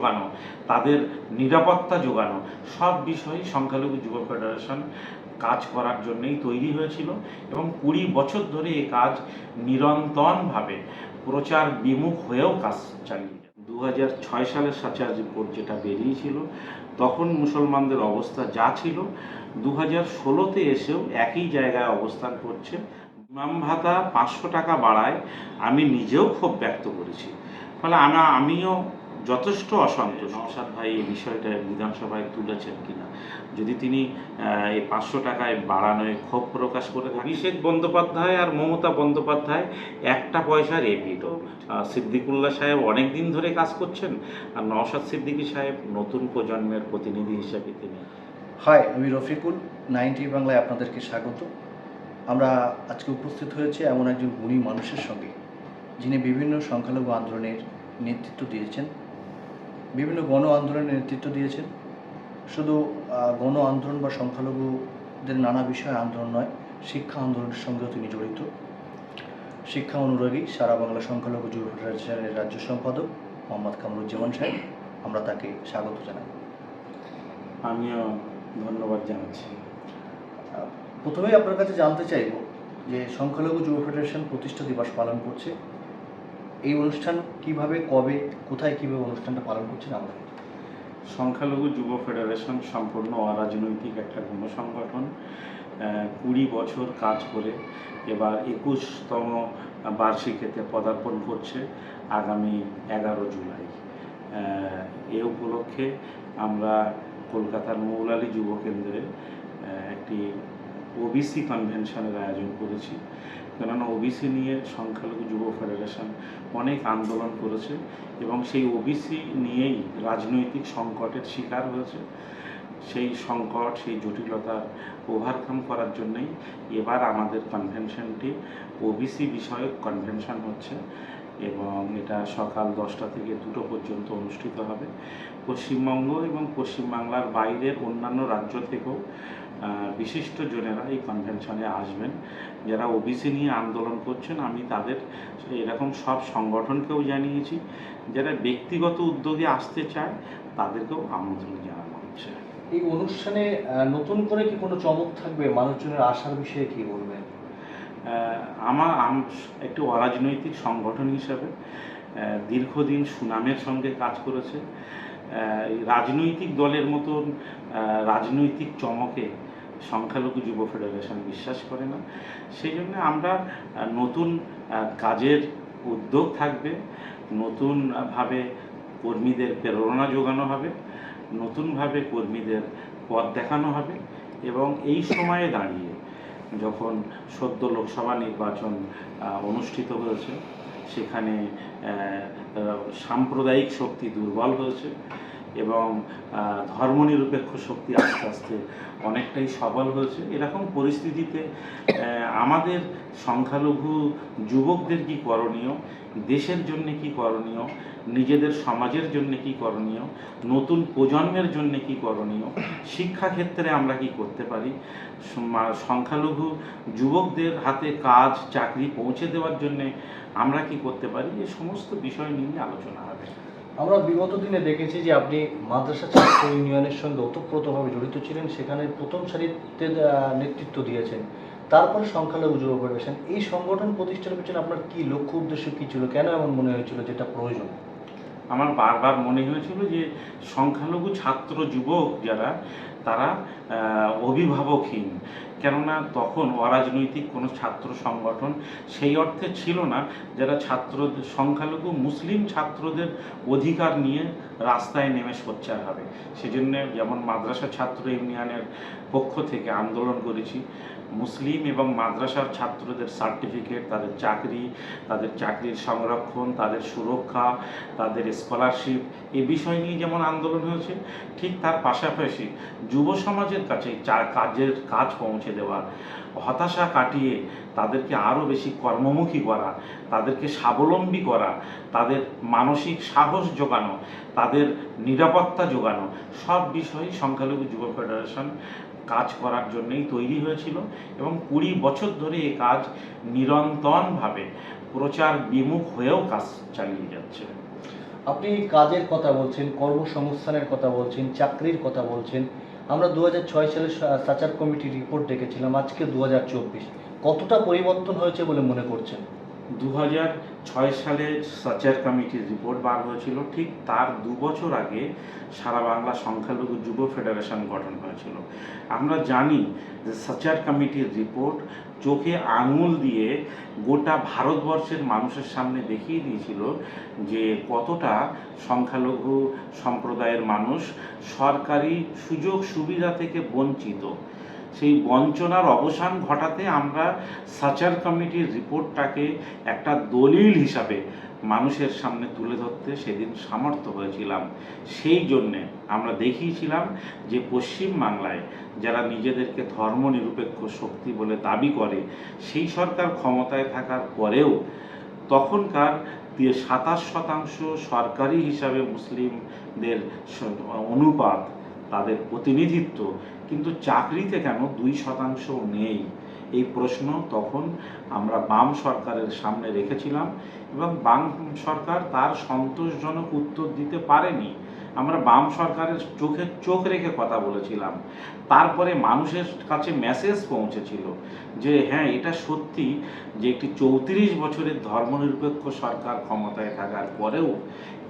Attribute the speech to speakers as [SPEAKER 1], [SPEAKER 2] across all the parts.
[SPEAKER 1] যোগানো, তাদের নিরাপত্তা যোগানো, সব বিষয়ে সংখ্যালঘু যুব ফেডারেশন কাজ করার জন্যই তৈরি হয়েছিল এবং কুড়ি বছর ধরে এই কাজ নিরন্তরভাবে প্রচার বিমুখ হয়েও কাজ চালিয়ে দু হাজার ছয় সালের সাচার রিপোর্ট যেটা বেরিয়েছিল, তখন মুসলমানদের অবস্থা যা ছিল দু হাজার ষোলোতে এসেও একই জায়গায় অবস্থান করছে। ইমাম ভাতা পাঁচশো টাকা বাড়ায়, আমি নিজেও ক্ষোভ ব্যক্ত করেছি। ফলে আমরা আমিও যথেষ্ট অসন্তোষ। নওশাদ ভাই এই বিষয়টা বিধানসভায় তুলেছেন কিনা? যদি তিনি এই পাঁচশো টাকায় বাড়ানোয় ক্ষোভ প্রকাশ করে থাকেন। অভিষেক বন্দ্যোপাধ্যায় আর মমতা বন্দ্যোপাধ্যায় একটা পয়সার এপিট সিদ্দিকুল্লাহ সাহেব অনেক দিন ধরে কাজ করছেন আর নওশাদ সিদ্দিকী সাহেব নতুন প্রজন্মের প্রতিনিধি হিসেবে তিনি।
[SPEAKER 2] হাই আমি রফিকুল নাইনটি বাংলায় আপনাদেরকে স্বাগত। আমরা আজকে উপস্থিত হয়েছে এমন একজন গুণী মানুষের সঙ্গে যিনি বিভিন্ন সংখ্যালঘু আন্দোলনের নেতৃত্ব দিয়েছেন। বিভিন্ন গণ আন্দোলনের নেতৃত্ব দিয়েছেন। শুধু গণ আন্দোলন বা সংখ্যালঘুদের নানা বিষয়ে আন্দোলন নয় শিক্ষা আন্দোলনের সঙ্গেও তিনি জড়িত। শিক্ষা অনুরাগী সারা বাংলা সংখ্যালঘু যুব ফেডারেশনের রাজ্য সম্পাদক মোহাম্মদ কামরুজ্জামান সাহেব আমরা তাকে স্বাগত জানাই।
[SPEAKER 1] আমিও ধন্যবাদ জানাচ্ছি।
[SPEAKER 2] প্রথমেই আপনার কাছে জানতে চাইব যে সংখ্যালঘু যুব ফেডারেশন প্রতিষ্ঠা দিবস পালন করছে। এই অনুষ্ঠান কীভাবে, কবে, কোথায় কীভাবে অনুষ্ঠানটা পালন করছেন আমরা
[SPEAKER 1] সংখ্যালঘু যুব ফেডারেশন সম্পূর্ণ অরাজনৈতিক একটা গণ সংগঠন কুড়ি বছর কাজ করে এবার একুশতম বার্ষিকীতে পদার্পণ করছে আগামী এগারো জুলাই। এ উপলক্ষে আমরা কলকাতার মৌলালী যুব কেন্দ্রে একটি ওবিসি কনভেনশনের আয়োজন করেছি। কেননা ওবিসি নিয়ে সংখ্যালঘু যুব ফেডারেশন অনেক আন্দোলন করেছে এবং সেই ওবিসি নিয়েই রাজনৈতিক সংকটের শিকার হয়েছে। সেই সংকট, সেই জটিলতার ওভারকাম করার জন্যই এবার আমাদের কনভেনশনটি ওবিসি বিষয়ক কনভেনশন হচ্ছে এবং এটা সকাল দশটা থেকে দুটো পর্যন্ত অনুষ্ঠিত হবে। পশ্চিমবঙ্গ এবং পশ্চিমবাংলার বাইরের অন্যান্য রাজ্য থেকেও বিশিষ্ট জনেরা এই কনভেনশনে আসবেন। যারা ওবিসি নিয়ে আন্দোলন করছেন আমি তাদের এরকম সব সংগঠনকেও জানিয়েছি। যারা ব্যক্তিগত উদ্যোগে আসতে চায় তাদেরকেও আমন্ত্রণ জানানো হচ্ছে।
[SPEAKER 2] এই অনুষ্ঠানে নতুন করে কি কোনো চমক থাকবে? মানুষজনের আসার বিষয়ে কি বলবেন?
[SPEAKER 1] আমার আম- একটি অরাজনৈতিক সংগঠন হিসাবে দীর্ঘদিন সুনামের সঙ্গে কাজ করেছে। রাজনৈতিক দলের মতন রাজনৈতিক চমকে সংখ্যালঘু যুব ফেডারেশন বিশ্বাস করে না। সেই জন্য আমরা নতুন কাজের উদ্যোগ থাকবে, নতুনভাবে কর্মীদের প্রেরণা যোগানো হবে, নতুনভাবে কর্মীদের পথ দেখানো হবে এবং এই সময়ে দাঁড়িয়ে যখন সদ্য লোকসভা নির্বাচন অনুষ্ঠিত হয়েছে, সেখানে সাম্প্রদায়িক শক্তি দুর্বল হয়েছে এবং ধর্মনিরপেক্ষ শক্তি আস্তে আস্তে অনেকটাই সবল হয়েছে। এরকম পরিস্থিতিতে আমাদের সংখ্যালঘু যুবকদের কি করণীয়? দেশের জন্য কি করণীয়? নিজেদের সমাজের জন্য কি করণীয়? নতুন প্রজন্মের জন্য কি করণীয়? শিক্ষাক্ষেত্রে আমরা কি করতে পারি? সংখ্যালঘু যুবকদের হাতে কাজ, চাকরি পৌঁছে দেওয়ার জন্য আমরা কি করতে পারি? এ সমস্ত বিষয় নিয়ে আলোচনা হবে।
[SPEAKER 2] আমরা বিগত দিনে দেখেছি যে আপনি মাদ্রাসা ছাত্র ইউনিয়নের সঙ্গে ওতপ্রোতভাবে জড়িত ছিলেন, সেখানে প্রথম সারিতে নেতৃত্ব দিয়েছেন। তারপরে সংখ্যালঘু যুব ফেডারেশন এই সংগঠন প্রতিষ্ঠার পেছনে আপনার কি লক্ষ্য উদ্দেশ্য, কী ছিল? কেন এমন মনে হয়েছিল যেটা প্রয়োজন?
[SPEAKER 1] আমার বারবার মনে হয়েছিল যে সংখ্যালঘু ছাত্র যুবক যারা তারা অভিভাবকহীন। কেননা তখন অরাজনৈতিক কোনো ছাত্র সংগঠন সেই অর্থে ছিল না যারা ছাত্রদের সংখ্যালঘু মুসলিম ছাত্রদের অধিকার নিয়ে রাস্তায় নেমে সোচ্চার হবে। সেজন্য যেমন মাদ্রাসা ছাত্র ইউনিয়নের পক্ষ থেকে আন্দোলন করেছি মুসলিম এবং মাদ্রাসার ছাত্রদের সার্টিফিকেট তাদের চাকরি, তাদের চাকরির সংরক্ষণ, তাদের সুরক্ষা, তাদের স্কলারশিপ এ বিষয় নিয়ে যেমন আন্দোলন হয়েছে, ঠিক তার পাশাপাশি যুব সমাজের কাছে কাজের কাজ পৌঁছে দেওয়া হতাশা কাটিয়ে তাদেরকে আরও বেশি কর্মমুখী করা, তাদেরকে স্বাবলম্বী করা, তাদের মানসিক সাহস যোগানো তাদের নিরাপত্তা যোগানো সব বিষয়েই সংখ্যালঘু যুব ফেডারেশন কাজ করার জন্যই তৈরি হয়েছিল এবং কুড়ি বছর ধরে এই কাজ নিরন্তরভাবে প্রচার বিমুখ হয়েও কাজ চালিয়ে যাচ্ছে।
[SPEAKER 2] আপনি কাজের কথা বলছেন, কর্মসংস্থানের কথা বলছেন, চাকরির কথা বলছেন আমরা দু সালে সাচার কমিটির রিপোর্ট দেখেছিলাম, আজকে দু হাজার চব্বিশ। কতটা পরিবর্তন হয়েছে বলে মনে করছেন?
[SPEAKER 1] দু ছয় সালে সাচার কমিটির রিপোর্ট বার হয়েছিল। ঠিক তার দু বছর আগে সারা বাংলা সংখ্যালঘু যুব ফেডারেশন গঠন হয়েছিল। আমরা জানি যে সাচার কমিটির রিপোর্ট চোখে আঙুল দিয়ে গোটা ভারতবর্ষের মানুষের সামনে দেখিয়ে দিয়েছিল যে কতটা সংখ্যালঘু সম্প্রদায়ের মানুষ সরকারি সুযোগ সুবিধা থেকে বঞ্চিত। সেই বঞ্চনার অবসান ঘটাতে আমরা সাচার কমিটির রিপোর্টটাকে একটা দলিল হিসাবে মানুষের সামনে তুলে ধরতে সেদিন সামর্থ্য হয়েছিলাম। সেই জন্যে আমরা দেখিয়েছিলাম যে পশ্চিম বাংলায় যারা নিজেদেরকে ধর্মনিরপেক্ষ শক্তি বলে দাবি করে, সেই সরকার ক্ষমতায় থাকার পরেও তখনকার দিয়ে সাতাশ শতাংশ সরকারি হিসাবে মুসলিমদের অনুপাত, তাদের প্রতিনিধিত্ব কিন্তু চাকরিতে কেন দুই শতাংশ নেই? এই প্রশ্ন তখন আমরা বাম সরকারের সামনে রেখেছিলাম এবং বাম সরকার তার সন্তোষজনক উত্তর দিতে পারেনি। আমরা বাম সরকারের চোখে, চোখ রেখে কথা বলেছিলাম। তারপরে মানুষের কাছে মেসেজ পৌঁছেছিল যে হ্যাঁ এটা সত্যি যে একটি চৌত্রিশ বছরের ধর্মনিরপেক্ষ সরকার ক্ষমতায় থাকার পরেও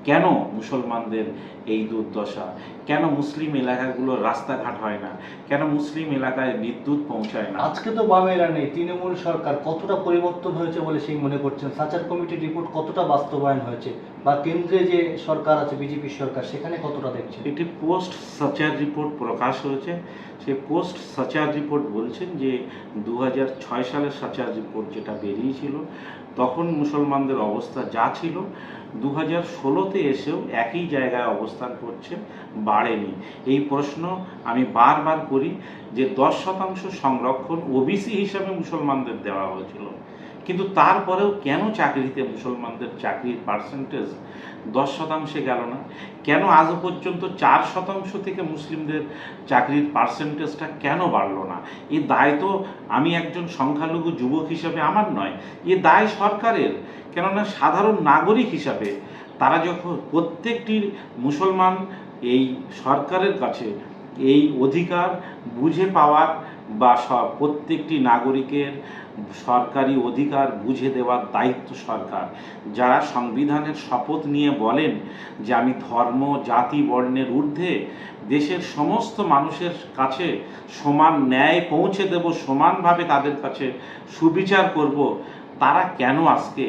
[SPEAKER 1] কেন মুসলমানদের এই দুর্দশা? কেন মুসলিম এলাকাগুলো রাস্তাঘাট হয় না? কেন মুসলিম এলাকায় বিদ্যুৎ পৌঁছায় না?
[SPEAKER 2] আজকে তো বামেরা নেই। তৃণমূল সরকার কতটা পরিবর্তন হয়েছে বলে সেই মনে করছেন? সাচার কমিটির রিপোর্ট কতটা বাস্তবায়ন হয়েছে? বা কেন্দ্রে যে সরকার আছে, বিজেপি সরকার, সেখানে কতটা দেখছে
[SPEAKER 1] একটি পোস্ট সাচার রিপোর্ট প্রকাশ হয়েছে। সেই পোস্ট সাচার রিপোর্ট বলছেন যে দু সালের সাচার রিপোর্ট যেটা বেরিয়েছিল, তখন মুসলমানদের অবস্থা যা ছিল দু হাজার ষোলোতে এসেও একই জায়গায় অবস্থান করছে, বাড়েনি। এই প্রশ্ন আমি বারবার করি যে, দশ শতাংশ সংরক্ষণ ওবিসি হিসাবে মুসলমানদের দেওয়া হয়েছিল। কিন্তু তারপরেও কেন চাকরিতে মুসলমানদের চাকরির পার্সেন্টেজ দশ শতাংশে গেল না? কেন আজও পর্যন্ত চার শতাংশ থেকে মুসলিমদের চাকরির পার্সেন্টেজটা কেন বাড়লো না? এ দায় তো আমি একজন সংখ্যালঘু যুবক হিসাবে আমার নয়। এ দায় সরকারের। কেননা সাধারণ নাগরিক হিসাবে তারা যখন প্রত্যেকটি মুসলমান এই সরকারের কাছে এই অধিকার বুঝে পাওয়ার বা সব প্রত্যেকটি নাগরিকের সরকারি অধিকার বুঝে দেওয়ার দায়িত্ব সরকার। যারা সংবিধানের শপথ নিয়ে বলেন যে আমি ধর্ম, জাতি, বর্ণের ঊর্ধ্বে দেশের সমস্ত মানুষের কাছে সমান ন্যায় পৌঁছে দেব, সমানভাবে তাদের কাছে সুবিচার করব, তারা কেন আজকে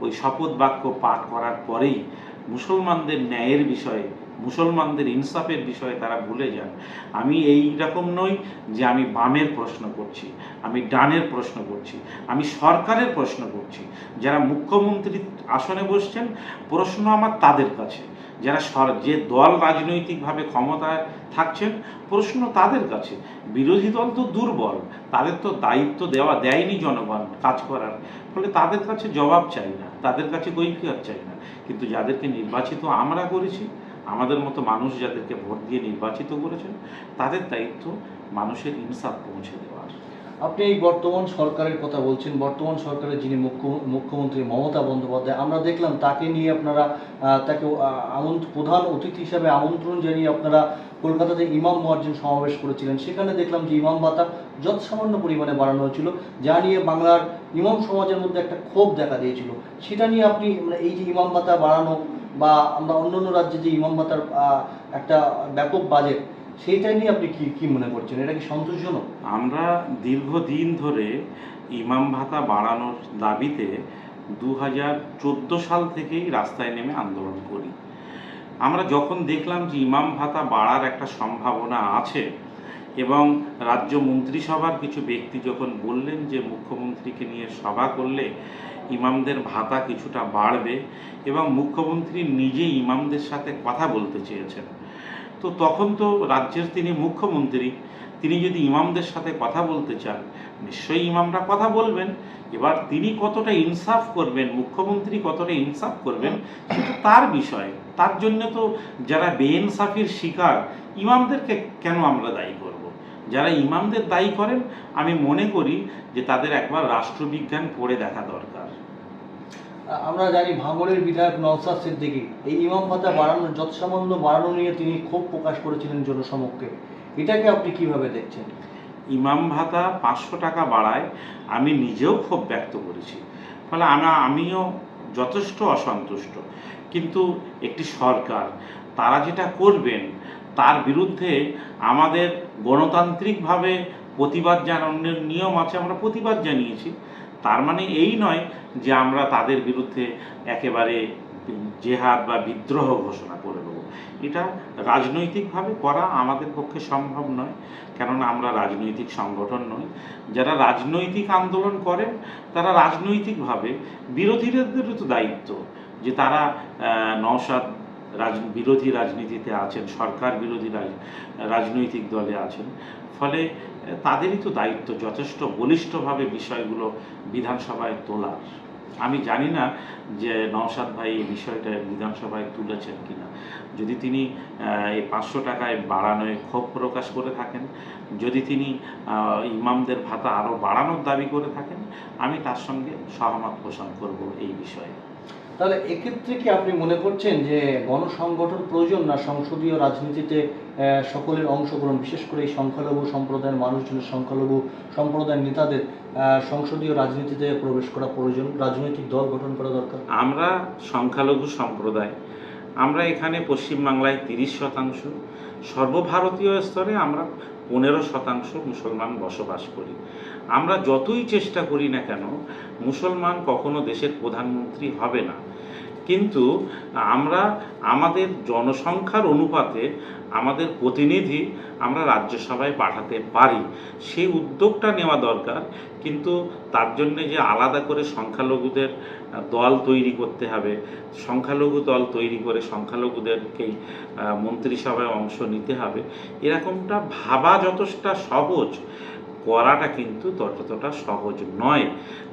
[SPEAKER 1] ওই শপথ বাক্য পাঠ করার পরেই মুসলমানদের ন্যায়ের বিষয়ে মুসলমানদের ইনসাফের বিষয়ে তারা ভুলে যান। আমি এই রকম নই যে আমি বামের প্রশ্ন করছি, আমি ডানের প্রশ্ন করছি, আমি সরকারের প্রশ্ন করছি। যারা মুখ্যমন্ত্রী আসনে বসছেন, প্রশ্ন আমার তাদের কাছে। যারা সর, যে দল রাজনৈতিকভাবে ক্ষমতায় থাকছেন, প্রশ্ন তাদের কাছে। বিরোধী দল তো দুর্বল, তাদের তো দায়িত্ব দেওয়া দেয়নি জনগণ কাজ করার। ফলে তাদের কাছে জবাব চাই না, তাদের কাছে কৈফিয়ত চাই না। কিন্তু যাদেরকে নির্বাচিত আমরা করেছি আমাদের মতো মানুষ যাদেরকে ভোট দিয়ে নির্বাচিত করেছেন, তাদের দায়িত্ব মানুষের ইনসাফ পৌঁছে দেওয়ার।
[SPEAKER 2] আপনি এই বর্তমান সরকারের কথা বলছেন, বর্তমান সরকারের যিনি মুখ্য, মুখ্যমন্ত্রী মমতা বন্দ্যোপাধ্যায়, আমরা দেখলাম তাকে নিয়ে আপনারা তাকে প্রধান অতিথি হিসাবে আমন্ত্রণ জানিয়ে আপনারা কলকাতাতে ইমাম মুয়াজ্জিন সমাবেশ করেছিলেন। সেখানে দেখলাম যে ইমাম ভাতা যৎসামান্য পরিমাণে বাড়ানো হয়েছিল, যা নিয়ে বাংলার ইমাম সমাজের মধ্যে একটা ক্ষোভ দেখা দিয়েছিল। সেটা নিয়ে আপনি মানে এই যে ইমাম ভাতা বাড়ানো বা আমরা অন্য অন্য রাজ্যে যে ইমাম ভাতার একটা ব্যাপক বাজেট, সেইটা নিয়ে আপনি কি কি মনে করছেন? এটা কি সন্তোষজনক?
[SPEAKER 1] আমরা দীর্ঘদিন ধরে ইমাম ভাতা বাড়ানোর দাবিতে দু হাজার চোদ্দ সাল থেকেই রাস্তায় নেমে আন্দোলন করি। আমরা যখন দেখলাম যে ইমাম ভাতা বাড়ার একটা সম্ভাবনা আছে এবং রাজ্য মন্ত্রিসভার কিছু ব্যক্তি যখন বললেন যে মুখ্যমন্ত্রীকে নিয়ে সভা করলে ইমামদের ভাতা কিছুটা বাড়বে এবং মুখ্যমন্ত্রী নিজে ইমামদের সাথে কথা বলতে চেয়েছেন, তো তখন তো রাজ্যের তিনি মুখ্যমন্ত্রী, তিনি যদি ইমামদের সাথে কথা বলতে চান, নিশ্চয়ই ইমামরা কথা বলবেন এবার তিনি কতটা ইনসাফ করবেন, মুখ্যমন্ত্রী কতটা ইনসাফ করবেন, সেটা তার বিষয় তার জন্য তো যারা বেইনসাফির শিকার, ইমামদেরকে কেন আমরা দায়ী। যারা ইমামদের দায়ী করেন আমি মনে করি যে তাদের একবার রাষ্ট্রবিজ্ঞান পড়ে দেখা দরকার।
[SPEAKER 2] আমরা জানি ভাঙড়ের বিধায়ক নওসাদ সিদ্দিকী এই ইমাম ভাতা বাড়ানো যৎসামান্য বাড়ানো নিয়ে তিনি ক্ষোভ প্রকাশ করেছিলেন জনসমক্ষে। এটাকে আপনি কীভাবে দেখছেন?
[SPEAKER 1] ইমাম ভাতা পাঁচশো টাকা বাড়ায় আমি নিজেও ক্ষোভ ব্যক্ত করেছি। ফলে আমরা আমিও যথেষ্ট অসন্তুষ্ট। কিন্তু একটি সরকার তারা যেটা করবেন তার বিরুদ্ধে আমাদের গণতান্ত্রিকভাবে প্রতিবাদ জানানোর নিয়ম আছে, আমরা প্রতিবাদ জানিয়েছি। তার মানে এই নয় যে আমরা তাদের বিরুদ্ধে একেবারে জেহাদ বা বিদ্রোহ ঘোষণা করে দেবো। এটা রাজনৈতিকভাবে করা আমাদের পক্ষে সম্ভব নয়, কেননা আমরা রাজনৈতিক সংগঠন নই। যারা রাজনৈতিক আন্দোলন করেন, তারা রাজনৈতিকভাবে বিরোধীদেরও তো দায়িত্ব যে তারা নওশাদ রাজ, বিরোধী রাজনীতিতে আছেন, সরকার বিরোধী রাজ- রাজনৈতিক দলে আছেন। ফলে তাদেরই তো দায়িত্ব যথেষ্ট বলিষ্ঠভাবে বিষয়গুলো বিধানসভায় তোলার। আমি জানি না যে নওশাদ ভাই এই বিষয়টা বিধানসভায় তুলেছেন কিনা। যদি তিনি এই পাঁচশো টাকায় বাড়ানোয় ক্ষোভ প্রকাশ করে থাকেন, যদি তিনি ইমামদের ভাতা আরও বাড়ানোর দাবি করে থাকেন, আমি তার সঙ্গে সহমত পোষণ করব এই বিষয়ে।
[SPEAKER 2] তাহলে এক্ষেত্রে কি আপনি মনে করছেন যে গণসংগঠন প্রয়োজন না সংসদীয় রাজনীতিতে সকলের অংশগ্রহণ, বিশেষ করে এই সংখ্যালঘু সম্প্রদায়ের মানুষজনের সংখ্যালঘু সম্প্রদায়ের নেতাদের সংসদীয় রাজনীতিতে প্রবেশ করা প্রয়োজন, রাজনৈতিক দল গঠন করা দরকার?
[SPEAKER 1] আমরা সংখ্যালঘু সম্প্রদায়, আমরা এখানে পশ্চিমবাংলায় তিরিশ শতাংশ, সর্বভারতীয় স্তরে আমরা পনেরো শতাংশ মুসলমান বসবাস করি। আমরা যতই চেষ্টা করি না কেন, মুসলমান কখনো দেশের প্রধানমন্ত্রী হবে না। কিন্তু আমরা আমাদের জনসংখ্যার অনুপাতে আমাদের প্রতিনিধি আমরা রাজ্যসভায় পাঠাতে পারি। সেই উদ্যোগটা নেওয়া দরকার, কিন্তু তার জন্যে যে আলাদা করে সংখ্যালঘুদের দল তৈরি করতে হবে, সংখ্যালঘু দল তৈরি করে সংখ্যালঘুদেরকেই মন্ত্রিসভায় অংশ নিতে হবে, এরকমটা ভাবা যথেষ্ট সহজ। করাটা কিন্তু ততটা সহজ নয়।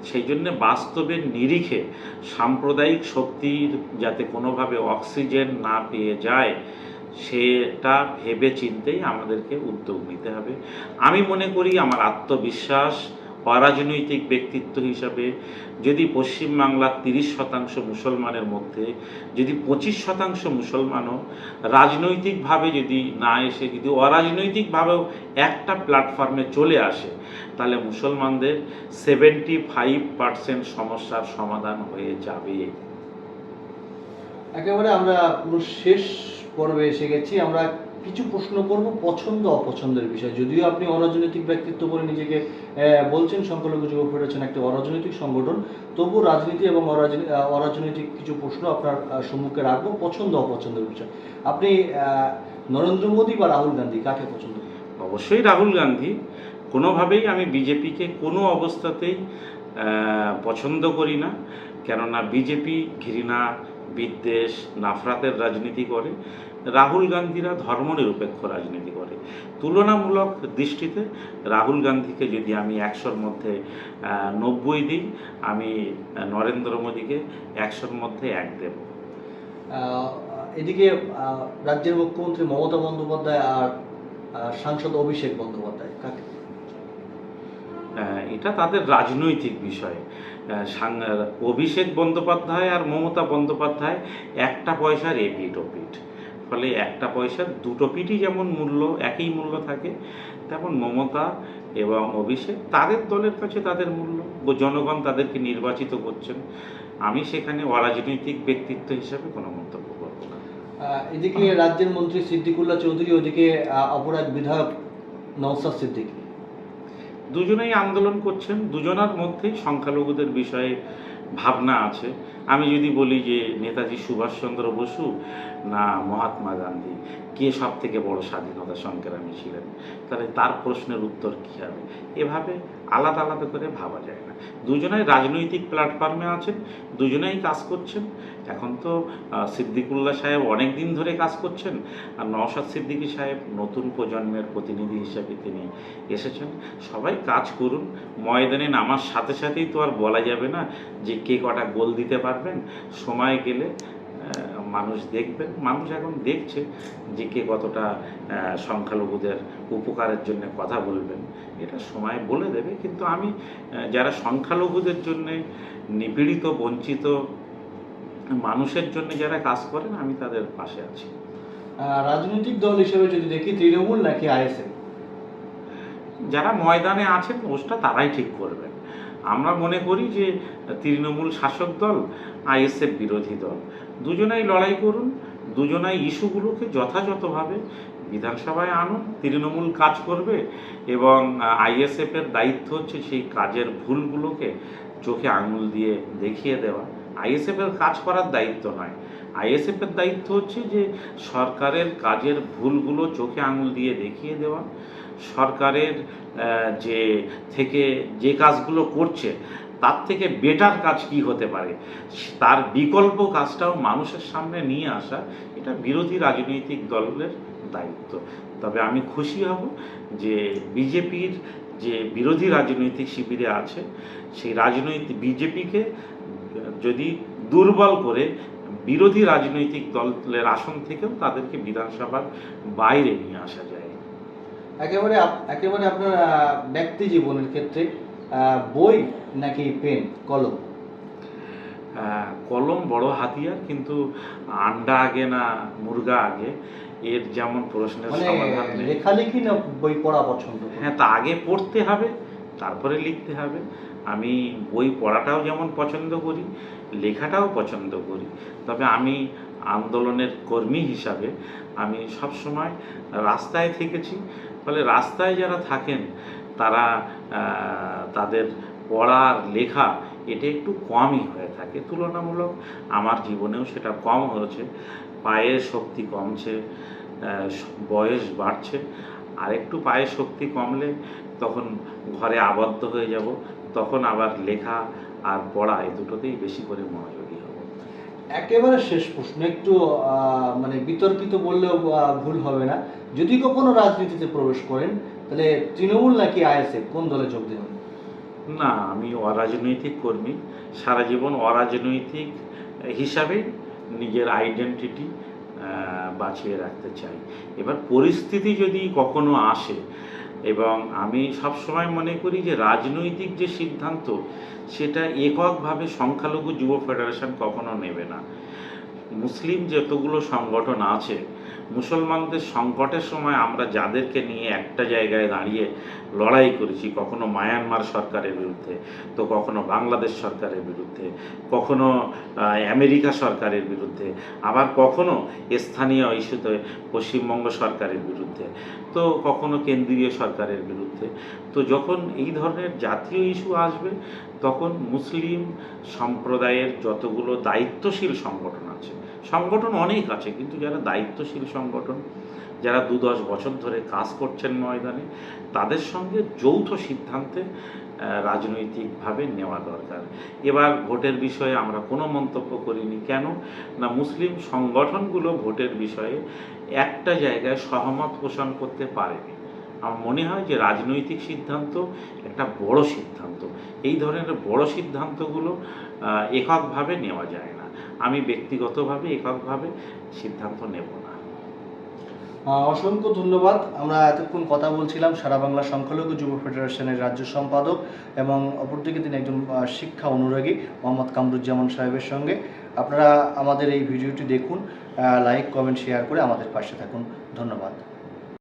[SPEAKER 1] সেই জন্য বাস্তবের নিরিখে সাম্প্রদায়িক শক্তির যাতে কোনোভাবে অক্সিজেন না পেয়ে যায়, সেটা ভেবে চিন্তেই আমাদেরকে উদ্যোগ নিতে হবে। আমি মনে করি আমার আত্মবিশ্বাস অরাজনৈতিক ব্যক্তিত্ব হিসাবে যদি পশ্চিমবাংলার তিরিশ শতাংশ মুসলমানের মধ্যে, যদি পঁচিশ শতাংশ মুসলমানও রাজনৈতিকভাবে যদি না এসে, যদি অরাজনৈতিকভাবেও একটা প্ল্যাটফর্মে চলে আসে, তাহলে মুসলমানদের সেভেন্টি ফাইভ পার্সেন্ট সমস্যার সমাধান হয়ে যাবে।
[SPEAKER 2] একেবারে আমরা শেষ পর্বে এসে গেছি। আমরা কিছু প্রশ্ন করব, পছন্দ, অপছন্দের বিষয়। যদিও আপনি অরাজনৈতিক ব্যক্তিত্ব বলে নিজেকে বলছেন সংখ্যালঘু যুব ফেডারেশন একটি অরাজনৈতিক সংগঠন। তবু রাজনীতি এবং অরাজনী- অরাজনৈতিক কিছু প্রশ্ন আপনার সম্মুখে রাখব, পছন্দ, অপছন্দের বিষয়। আপনি নরেন্দ্র মোদী বা রাহুল গান্ধী কাকে পছন্দ
[SPEAKER 1] অবশ্যই রাহুল গান্ধী। কোনোভাবেই আমি বিজেপিকে কোনো অবস্থাতেই পছন্দ করি না। কেননা বিজেপি ঘৃণা, বিদ্বেষ, নাফরাতের রাজনীতি করে। রাহুল গান্ধীরা ধর্মনিরপেক্ষ রাজনীতি করে। তুলনামূলক দৃষ্টিতে রাহুল গান্ধীকে যদি আমি একশোর মধ্যে নব্বই দিই আমি নরেন্দ্র মোদীকে একশোর মধ্যে এক দেব।
[SPEAKER 2] এদিকে রাজ্যের মুখ্যমন্ত্রী মমতা বন্দ্যোপাধ্যায় আর সাংসদ অভিষেক বন্দ্যোপাধ্যায় কাকে?
[SPEAKER 1] এটা তাদের রাজনৈতিক বিষয়। সাং- অভিষেক বন্দ্যোপাধ্যায় আর মমতা বন্দ্যোপাধ্যায় একটা পয়সার এপিট ওপিট ফলে একটা পয়সার দুটো পিঠই যেমন মূল্য একই মূল্য থাকে তেমন মমতা এবং অভিষেক তাদের দলের কাছে তাদের মূল্য। জনগণ তাদেরকে নির্বাচিত করছেন। আমি সেখানে অরাজনৈতিক ব্যক্তিত্ব হিসাবে কোনো মন্তব্য করব না।
[SPEAKER 2] এদিকে রাজ্যের মন্ত্রী সিদ্দিকুল্লাহ চৌধুরী ওদিকে অপরাধ বিধায়ক নওসাদ সিদ্দিকী।
[SPEAKER 1] দুজনেই আন্দোলন করছেন। দুজনার মধ্যেই সংখ্যালঘুদের বিষয়ে ভাবনা আছে। আমি যদি বলি যে নেতাজি সুভাষচন্দ্র বসু, না মহাত্মা গান্ধী, কে সব থেকে বড় স্বাধীনতা সংগ্রামী ছিলেন? তাহলে তার প্রশ্নের উত্তর কী হবে? এভাবে আলাদা আলাদা করে ভাবা যায় না। দুজনাই রাজনৈতিক প্ল্যাটফর্মে আছেন, দুজনেই কাজ করছেন। এখন তো সিদ্দিকুল্লাহ সাহেব অনেক দিন ধরে কাজ করছেন, আর নওশাদ সিদ্দিকী সাহেব নতুন প্রজন্মের প্রতিনিধি হিসেবে তিনি এসেছেন। সবাই কাজ করুন, ময়দানে নামার সাথে সাথেই তো আর বলা যাবে না যে কে কটা গোল দিতে পারবেন। সময় গেলে মানুষ দেখবেন, মানুষ এখন দেখছে যে কে কতটা সংখ্যালঘুদের উপকারের জন্য কথা বলবেন। এটা সময় বলে দেবে কিন্তু আমি যারা সংখ্যালঘুদের জন্য নিপীড়িত বঞ্চিত মানুষের জন্য যারা কাজ করেন আমি তাদের পাশে আছি।
[SPEAKER 2] রাজনৈতিক দল হিসেবে যদি দেখি তৃণমূল নাকি আইএসএফ
[SPEAKER 1] যারা ময়দানে আছেন ওটা তারাই ঠিক করবেন। আমরা মনে করি যে তৃণমূল শাসক দল আইএসএফ বিরোধী দল দুজনেই লড়াই করুন। দুজনাই ইস্যুগুলোকে যথাযথভাবে বিধানসভায় আনুন, তৃণমূল কাজ করবে এবং আইএসএফের দায়িত্ব হচ্ছে সেই কাজের ভুলগুলোকে চোখে আঙুল দিয়ে দেখিয়ে দেওয়া। আইএসএফের কাজ করার দায়িত্ব নয়। আইএসএফের দায়িত্ব হচ্ছে যে সরকারের কাজের ভুলগুলো চোখে আঙুল দিয়ে দেখিয়ে দেওয়া। সরকারের যে থেকে যে কাজগুলো করছে তার থেকে বেটার কাজ কি হতে পারে? তার বিকল্প কাজটাও মানুষের সামনে নিয়ে আসা, এটা বিরোধী রাজনৈতিক দলের দায়িত্ব। তবে আমি খুশি হব যে বিজেপির যে বিরোধী রাজনৈতিক শিবিরে আছে, সেই রাজনৈতিক, বিজেপিকে যদি দুর্বল করে বিরোধী রাজনৈতিক দলের আসন থেকেও তাদেরকে বিধানসভার বাইরে নিয়ে আসা যায়।
[SPEAKER 2] একেবারে একেবারে আপনার ব্যক্তি জীবনের ক্ষেত্রে বই নাকি পেন? কলম?
[SPEAKER 1] কলম বড় হাতিয়ার কিন্তু আন্ডা আগে না মুরগা আগে এর যেমন প্রশ্নের
[SPEAKER 2] মানে
[SPEAKER 1] সমাধান
[SPEAKER 2] লেখালেখি না বই পড়া পছন্দ
[SPEAKER 1] হ্যাঁ তা আগে পড়তে হবে তারপরে লিখতে হবে। আমি বই পড়াটাও যেমন পছন্দ করি লেখাটাও পছন্দ করি। তবে আমি আন্দোলনের কর্মী হিসাবে আমি সবসময় রাস্তায় থেকেছি। ফলে রাস্তায় যারা থাকেন তারা তাদের পড়ার লেখা এটা একটু কমই হয়ে থাকে। তুলনামূলক আমার জীবনেও সেটা কম হয়েছে। পায়ের শক্তি কমছে বয়স বাড়ছে। আর একটু পায়ে শক্তি কমলে তখন ঘরে আবদ্ধ হয়ে যাব, তখন আবার লেখা আর পড়া এই দুটোতেই বেশি করে মনোযোগী
[SPEAKER 2] একেবারে শেষ প্রশ্ন, একটু মানে বিতর্কিত বললেও ভুল হবে না। যদি কখনো রাজনীতিতে প্রবেশ করেন, তাহলে তৃণমূল নাকি আইএসএফ, কোন দলে যোগ দেবেন?
[SPEAKER 1] না, আমি অরাজনৈতিক কর্মী। সারা জীবন অরাজনৈতিক হিসাবে নিজের আইডেন্টিটি বাঁচিয়ে রাখতে চাই। এবার পরিস্থিতি যদি কখনো আসে এবং আমি সবসময় মনে করি যে রাজনৈতিক যে সিদ্ধান্ত, সেটা এককভাবে সংখ্যালঘু যুব ফেডারেশন কখনো নেবে না। মুসলিম যতগুলো সংগঠন আছে মুসলমানদের সংকটের সময় আমরা যাদেরকে নিয়ে একটা জায়গায় দাঁড়িয়ে লড়াই করেছি, কখনো মায়ানমার সরকারের বিরুদ্ধে, তো কখনো বাংলাদেশ সরকারের বিরুদ্ধে, কখনো আমেরিকা সরকারের বিরুদ্ধে, আবার কখনো স্থানীয় ইস্যুতে পশ্চিমবঙ্গ সরকারের বিরুদ্ধে, তো কখনো কেন্দ্রীয় সরকারের বিরুদ্ধে। তো যখন এই ধরনের জাতীয় ইস্যু আসবে, তখন মুসলিম সম্প্রদায়ের যতগুলো দায়িত্বশীল সংগঠন আছে সংগঠন অনেক আছে, কিন্তু যারা দায়িত্বশীল সংগঠন, যারা দু দশ বছর ধরে কাজ করছেন ময়দানে, তাদের সঙ্গে যৌথ সিদ্ধান্তে রাজনৈতিকভাবে নেওয়া দরকার। এবার ভোটের বিষয়ে আমরা কোনো মন্তব্য করিনি। কেন? না, মুসলিম সংগঠনগুলো ভোটের বিষয়ে একটা জায়গায় সহমত পোষণ করতে পারেনি। আমার মনে হয় যে রাজনৈতিক সিদ্ধান্ত একটা বড় সিদ্ধান্ত। এই ধরনের বড় সিদ্ধান্তগুলো এককভাবে নেওয়া যায় না। আমি ব্যক্তিগতভাবে এককভাবে সিদ্ধান্ত নেব না।
[SPEAKER 2] অসংখ্য ধন্যবাদ। আমরা এতক্ষণ কথা বলছিলাম সারা বাংলা সংখ্যালঘু যুব ফেডারেশনের রাজ্য সম্পাদক এবং অপরদিকে তিনি একজন শিক্ষা অনুরাগী মোহাম্মদ কামরুজ্জামান সাহেবের সঙ্গে। আপনারা আমাদের এই ভিডিওটি দেখুন লাইক, কমেন্ট, শেয়ার করে আমাদের পাশে থাকুন। ধন্যবাদ।